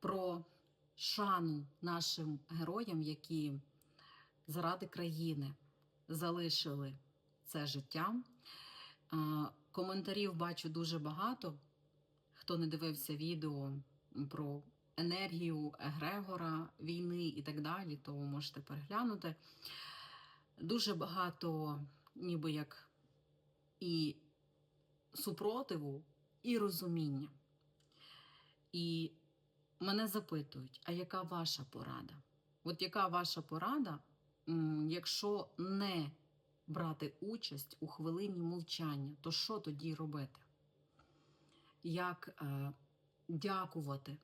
про шану нашим героям, які заради країни залишили це життя. Коментарів бачу дуже багато. Хто не дивився відео про енергію Егрегора, війни і так далі, то можете переглянути. Дуже багато, ніби як і супротиву, і розуміння. І мене запитують, а яка ваша порада? От яка ваша порада, якщо не брати участь у хвилині мовчання, то що тоді робити? Як е, дякувати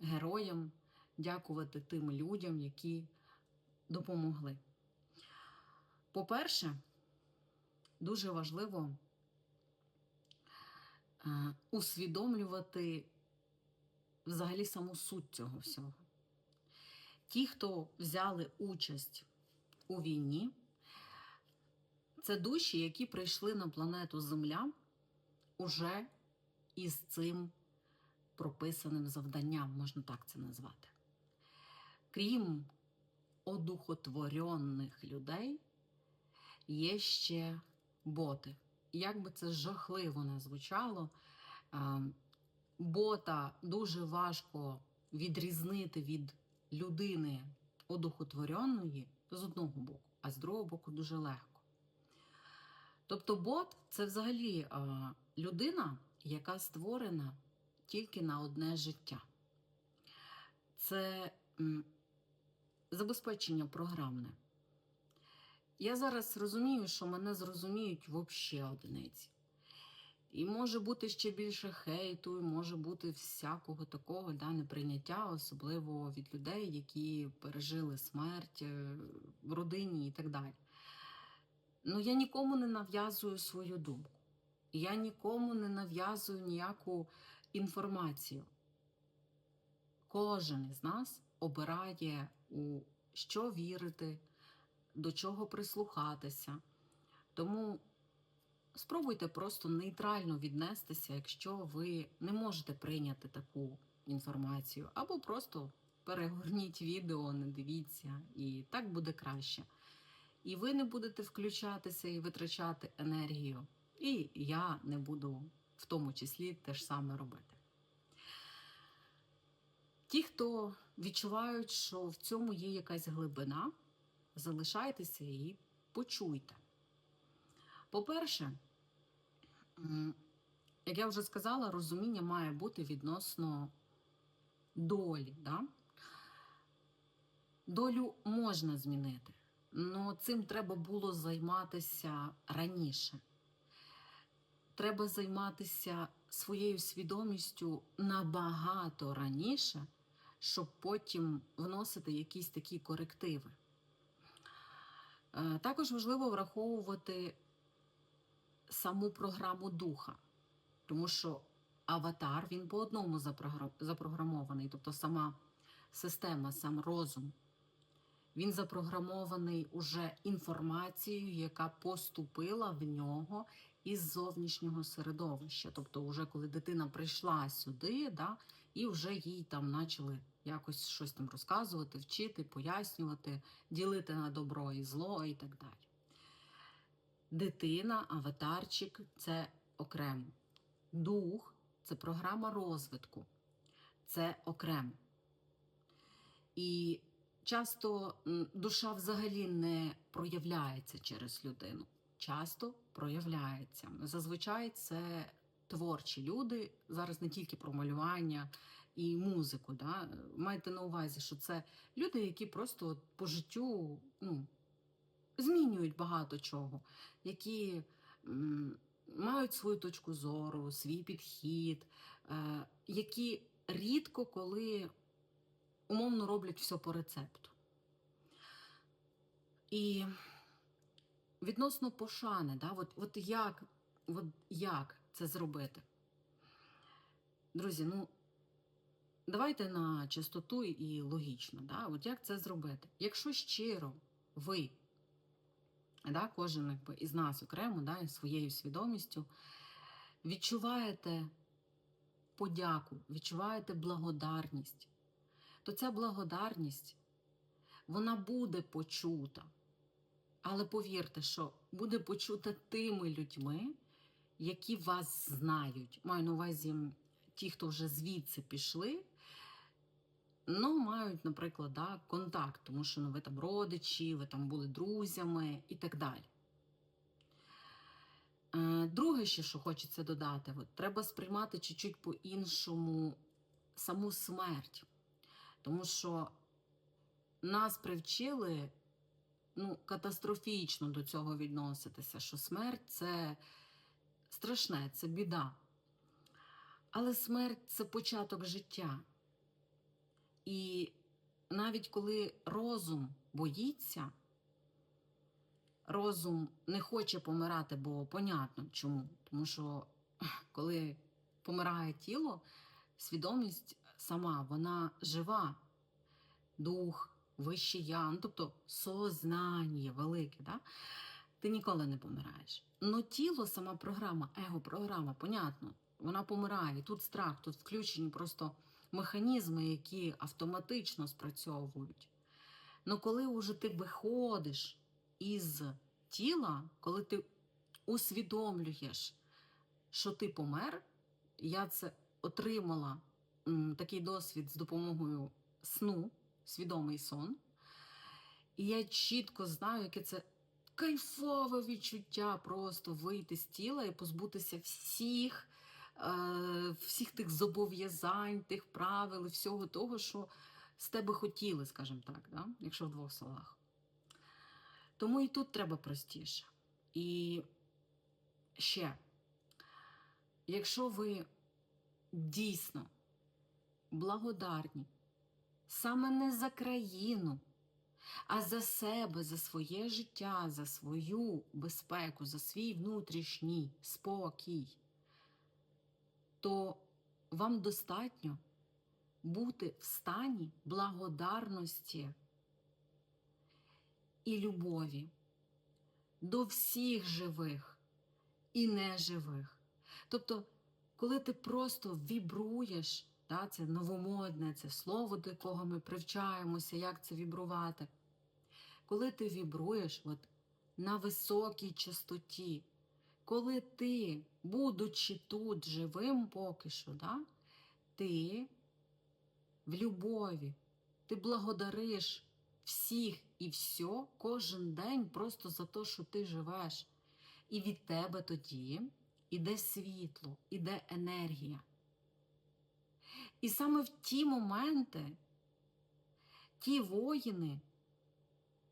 героям, дякувати тим людям, які допомогли? По-перше, дуже важливо е, усвідомлювати взагалі саму суть цього всього. Ті, хто взяли участь у війні, це душі, які прийшли на планету Земля уже із цим прописаним завданням, можна так це назвати. Крім одухотворених людей, є ще боти. Як би це жахливо не звучало, е, бота дуже важко відрізнити від людини одухотвореної з одного боку, а з другого боку дуже легко. Тобто бот це взагалі людина, яка створена тільки на одне життя. Це забезпечення програмне. Я зараз розумію, що мене зрозуміють взагалі одиниці. І може бути ще більше хейту, і може бути всякого такого да, неприйняття, особливо від людей, які пережили смерть е, в родині і так далі. Ну, я нікому не нав'язую свою думку. Я нікому не нав'язую ніяку інформацію. Кожен із нас обирає, у що вірити, до чого прислухатися. Тому спробуйте просто нейтрально віднестися, якщо ви не можете прийняти таку інформацію, або просто перегорніть відео, не дивіться, і так буде краще. І ви не будете включатися і витрачати енергію. І я не буду в тому числі те ж саме робити. Ті, хто відчувають, що в цьому є якась глибина, залишайтеся і почуйте. По-перше, як я вже сказала, розуміння має бути відносно долі. Да? Долю можна змінити, але цим треба було займатися раніше. Треба займатися своєю свідомістю набагато раніше, щоб потім вносити якісь такі корективи. Е, Також важливо враховувати саму програму духа, тому що аватар він по одному запрограмований, тобто сама система, сам розум. Він запрограмований уже інформацією, яка поступила в нього із зовнішнього середовища. Тобто, вже коли дитина прийшла сюди, да, і вже їй там почали якось щось там розказувати, вчити, пояснювати, ділити на добро і зло і так далі. Дитина, аватарчик це окремо. Дух це програма розвитку, це окремо. І часто душа взагалі не проявляється через людину. Часто проявляється. Зазвичай це творчі люди. Зараз не тільки про малювання і музику. Да? Майте на увазі, що це люди, які просто по життю ну, змінюють багато чого, які мають свою точку зору, свій підхід, е, які рідко коли умовно роблять все по рецепту. І відносно пошани, да, от, от, як, от як це зробити? Друзі, ну давайте на чистоту і логічно. Да? От як це зробити? Якщо щиро ви, да, кожен якби, із нас окремо, да, із своєю свідомістю, відчуваєте подяку, відчуваєте благодарність, то ця благодарність вона буде почута. Але повірте, що буде почута тими людьми, які вас знають. Маю на увазі ті, хто вже звідси пішли, ну, мають, наприклад, да, контакт, тому що ну, ви там родичі, ви там були друзями і так далі. Е, Друге, ще, що хочеться додати, от, треба сприймати чуть-чуть по-іншому саму смерть. Тому що нас привчили ну, катастрофічно до цього відноситися, що смерть це страшне, це біда. Але смерть це початок життя. І навіть коли розум боїться, розум не хоче помирати, бо понятно чому. Тому що коли помирає тіло, свідомість сама, вона жива, дух, вищий я, ну, тобто сознання велике, да? ти ніколи не помираєш. Но тіло, сама програма, его-програма, понятно, вона помирає. Тут страх, тут включені просто механізми, які автоматично спрацьовують. Но коли уже ти виходиш із тіла, коли ти усвідомлюєш, що ти помер, я це отримала такий досвід з допомогою сну, свідомий сон. І я чітко знаю, яке це кайфове відчуття просто вийти з тіла і позбутися всіх, всіх тих зобов'язань, тих правил всього того, що з тебе хотіли, скажімо так, да? якщо в двох словах. Тому і тут треба простіше. І ще, якщо ви дійсно благодарні саме не за країну, а за себе, за своє життя, за свою безпеку, за свій внутрішній спокій, то вам достатньо бути в стані благодарності і любові до всіх живих і неживих. Тобто, коли ти просто вібруєш, да, це новомодне, це слово, до якого ми привчаємося, як це вібрувати. Коли ти вібруєш от, на високій частоті, коли ти, будучи тут живим поки що, да, ти в любові, ти благодариш всіх і все кожен день просто за те, що ти живеш. І від тебе тоді іде світло, іде енергія. І саме в ті моменти ті воїни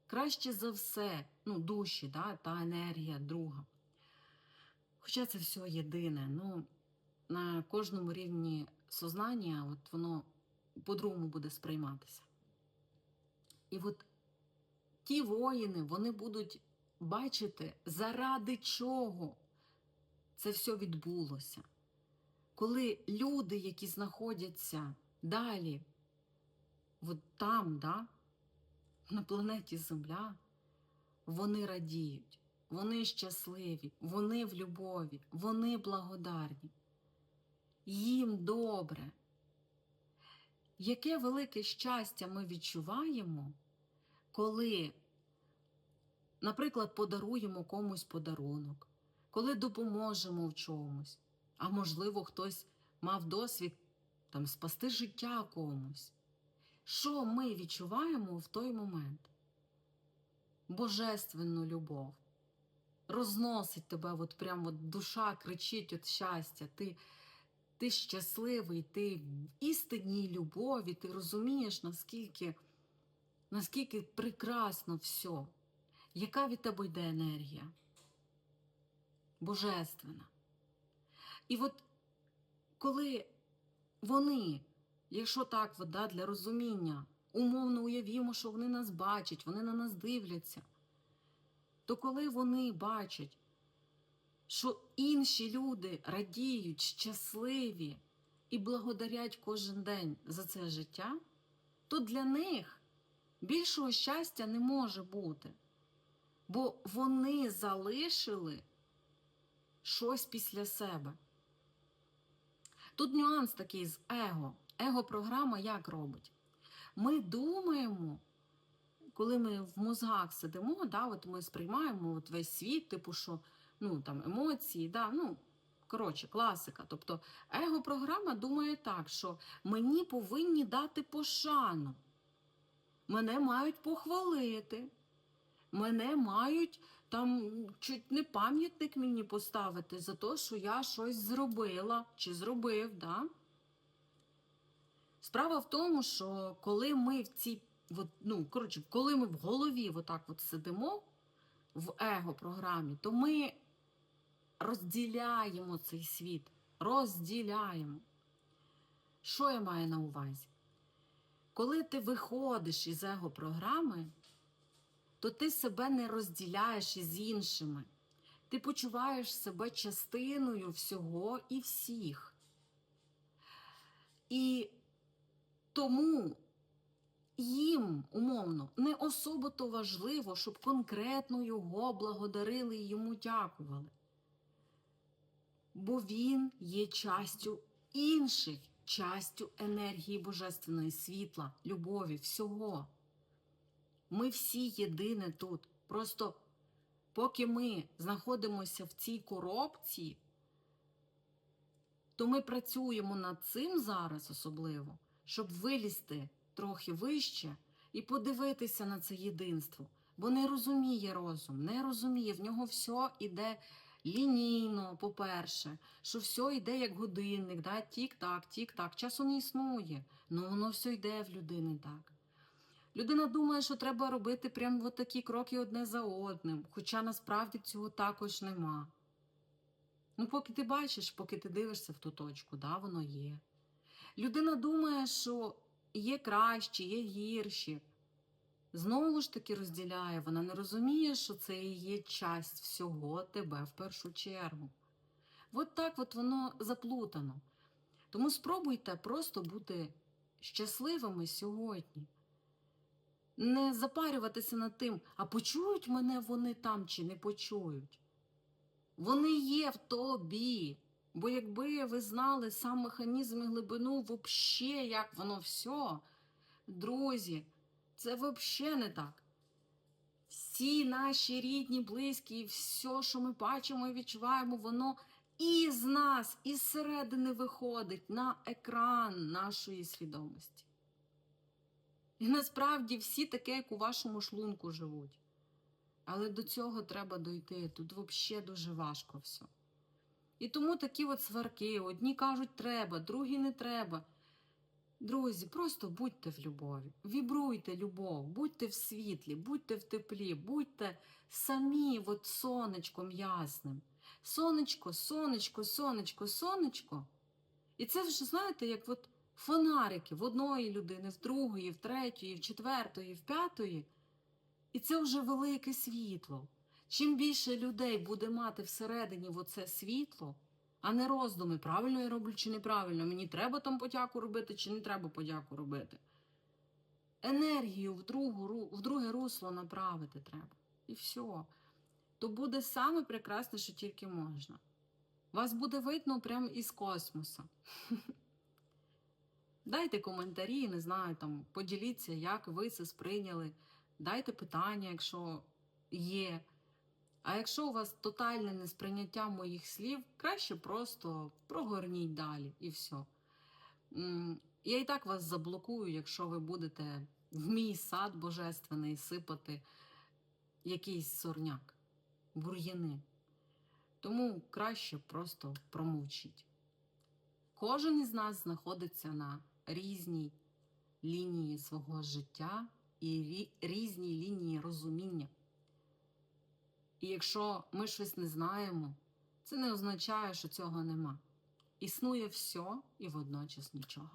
краще за все, ну, душі, да, та енергія друга. Хоча це все єдине, ну, на кожному рівні сознання от воно по-другому буде сприйматися. І от ті воїни, вони будуть бачити, заради чого це все відбулося. Коли люди, які знаходяться далі, от там, да, на планеті Земля, вони радіють, вони щасливі, вони в любові, вони благодарні. Їм добре. Яке велике щастя ми відчуваємо, коли, наприклад, подаруємо комусь подарунок, коли допоможемо в чомусь, а можливо, хтось мав досвід там, спасти життя комусь. Що ми відчуваємо в той момент? Божественну любов. Розносить тебе, от прям от душа кричить від щастя. Ти, ти щасливий, ти в істинній любові, ти розумієш, наскільки, наскільки прекрасно все. Яка від тебе йде енергія? Божественна. І от коли вони, якщо так, от, да, для розуміння, умовно уявімо, що вони нас бачать, вони на нас дивляться, то коли вони бачать, що інші люди радіють, щасливі і благодарять кожен день за це життя, то для них більшого щастя не може бути. Бо вони залишили щось після себе. Тут нюанс такий з его. Его-програма як робить? Ми думаємо, коли ми в мозгах сидимо, да, от ми сприймаємо от весь світ, типу, що ну, там, емоції, да, ну, коротше, класика. Тобто его-програма думає так, що мені повинні дати пошану, мене мають похвалити, мене мають там чуть не пам'ятник мені поставити за те, що я щось зробила чи зробив. Да? Справа в тому, що коли ми в цій, от, ну, коротше, коли ми в голові отак от сидимо в его-програмі, то ми розділяємо цей світ. Розділяємо. Що я маю на увазі? Коли ти виходиш із его-програми, то ти себе не розділяєш із іншими. Ти почуваєш себе частиною всього і всіх. І тому їм, умовно, не особо важливо, щоб конкретно його благодарили і йому дякували. Бо він є частю інших, частю енергії божественної, світла, любові, всього. Ми всі єдине тут. Просто поки ми знаходимося в цій коробці, то ми працюємо над цим зараз особливо, щоб вилізти трохи вище і подивитися на це єдинство. Бо не розуміє розум, не розуміє, в нього все іде лінійно, по-перше, що все йде як годинник, да? тік-так, тік-так. Часу не існує, ну воно все йде в людини так. Людина думає, що треба робити прямо от такі кроки одне за одним, хоча насправді цього також нема. Ну, поки ти бачиш, поки ти дивишся в ту точку, да, воно є. Людина думає, що є кращі, є гірші. Знову ж таки розділяє, вона не розуміє, що це і є часть всього тебе в першу чергу. От так от воно заплутано. Тому спробуйте просто бути щасливими сьогодні. Не запарюватися над тим, а почують мене вони там чи не почують. Вони є в тобі. Бо якби ви знали сам механізм і глибину, вообще, як воно все, друзі, це вообще не так. Всі наші рідні, близькі, і все, що ми бачимо і відчуваємо, воно із нас, із середини виходить на екран нашої свідомості. І насправді всі таке, як у вашому шлунку живуть. Але до цього треба дойти. Тут взагалі дуже важко все. І тому такі от сварки. Одні кажуть, треба, другі не треба. Друзі, просто будьте в любові, вібруйте любов, будьте в світлі, будьте в теплі, будьте самі от сонечком ясним. Сонечко, сонечко, сонечко, сонечко. І це вже, знаєте, як от фонарики в одної людини, в другої, в третьої, в четвертої, в п'ятої. І це вже велике світло. Чим більше людей буде мати всередині оце світло, а не роздуми, правильно я роблю чи неправильно, мені треба там подяку робити, чи не треба подяку робити. Енергію в, другу, в друге русло направити треба. І все. То буде саме прекрасне, що тільки можна. Вас буде видно прямо із космоса. Дайте коментарі, не знаю, там, поділіться, як ви це сприйняли. Дайте питання, якщо є. А якщо у вас тотальне несприйняття моїх слів, краще просто прогорніть далі і все. Я і так вас заблокую, якщо ви будете в мій сад божественний сипати якийсь сорняк, бур'яни. Тому краще просто промовчіть. Кожен із нас знаходиться на різній лінії свого життя і різній лінії розуміння. І якщо ми щось не знаємо, це не означає, що цього нема. Існує все і водночас нічого.